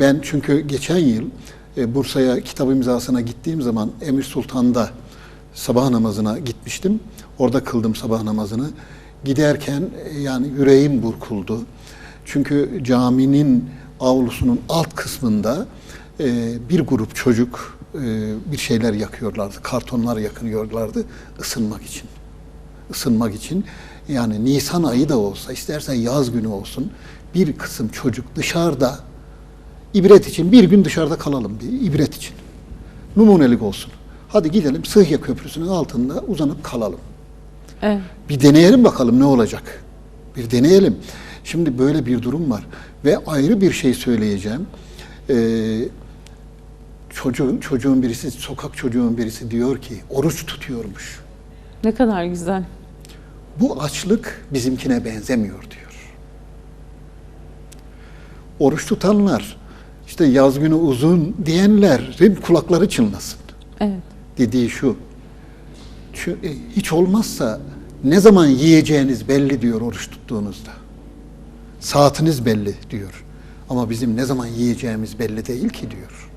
Ben çünkü geçen yıl e, Bursa'ya kitap imzasına gittiğim zaman Emir Sultan'da sabah namazına gitmiştim. Orada kıldım sabah namazını. Giderken e, yani yüreğim burkuldu. Çünkü caminin avlusunun alt kısmında e, bir grup çocuk bir şeyler yakıyorlardı. Kartonlar yakıyorlardı ısınmak için ısınmak için yani Nisan ayı da olsa istersen yaz günü olsun bir kısım çocuk dışarıda ibret için bir gün dışarıda kalalım bir ibret için. Numunelik olsun. Hadi gidelim Sıhya Köprüsü'nün altında uzanıp kalalım. Evet. Bir deneyelim bakalım ne olacak. Bir deneyelim. Şimdi böyle bir durum var. Ve ayrı bir şey söyleyeceğim. Ee, çocuğun, çocuğun birisi, sokak çocuğun birisi diyor ki oruç tutuyormuş. Ne kadar güzel. Bu açlık bizimkine benzemiyor diyor. Oruç tutanlar, işte yaz günü uzun diyenlerin kulakları çınlasın. Evet. Dediği şu, şu, e, hiç olmazsa ne zaman yiyeceğiniz belli diyor oruç tuttuğunuzda. Saatiniz belli diyor. Ama bizim ne zaman yiyeceğimiz belli değil ki diyor.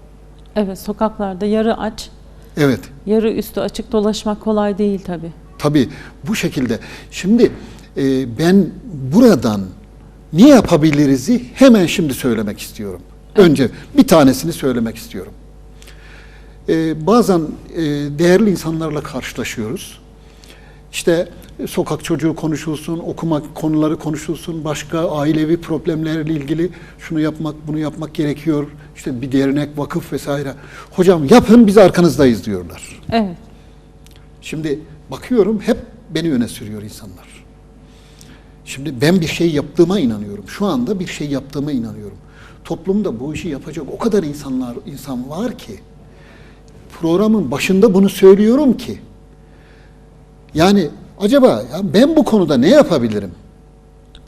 Evet, sokaklarda yarı aç, Evet, yarı üstü açık dolaşmak kolay değil tabii. Tabii bu şekilde. Şimdi e, ben buradan ne yapabiliriz'i hemen şimdi söylemek istiyorum. Önce bir tanesini söylemek istiyorum. E, bazen e, değerli insanlarla karşılaşıyoruz. İşte sokak çocuğu konuşulsun, okuma konuları konuşulsun, başka ailevi problemlerle ilgili şunu yapmak, bunu yapmak gerekiyor. İşte bir dernek, vakıf vesaire. Hocam yapın biz arkanızdayız diyorlar. Evet. Şimdi bakıyorum hep beni öne sürüyor insanlar. Şimdi ben bir şey yaptığıma inanıyorum. Şu anda bir şey yaptığıma inanıyorum. Toplumda bu işi yapacak o kadar insanlar insan var ki programın başında bunu söylüyorum ki yani acaba ya ben bu konuda ne yapabilirim?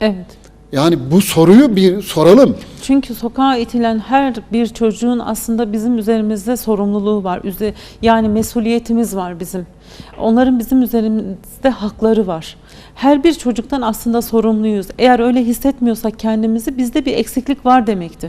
Evet. Yani bu soruyu bir soralım. Çünkü sokağa itilen her bir çocuğun aslında bizim üzerimizde sorumluluğu var. Yani mesuliyetimiz var bizim. Onların bizim üzerimizde hakları var. Her bir çocuktan aslında sorumluyuz. Eğer öyle hissetmiyorsak kendimizi bizde bir eksiklik var demektir.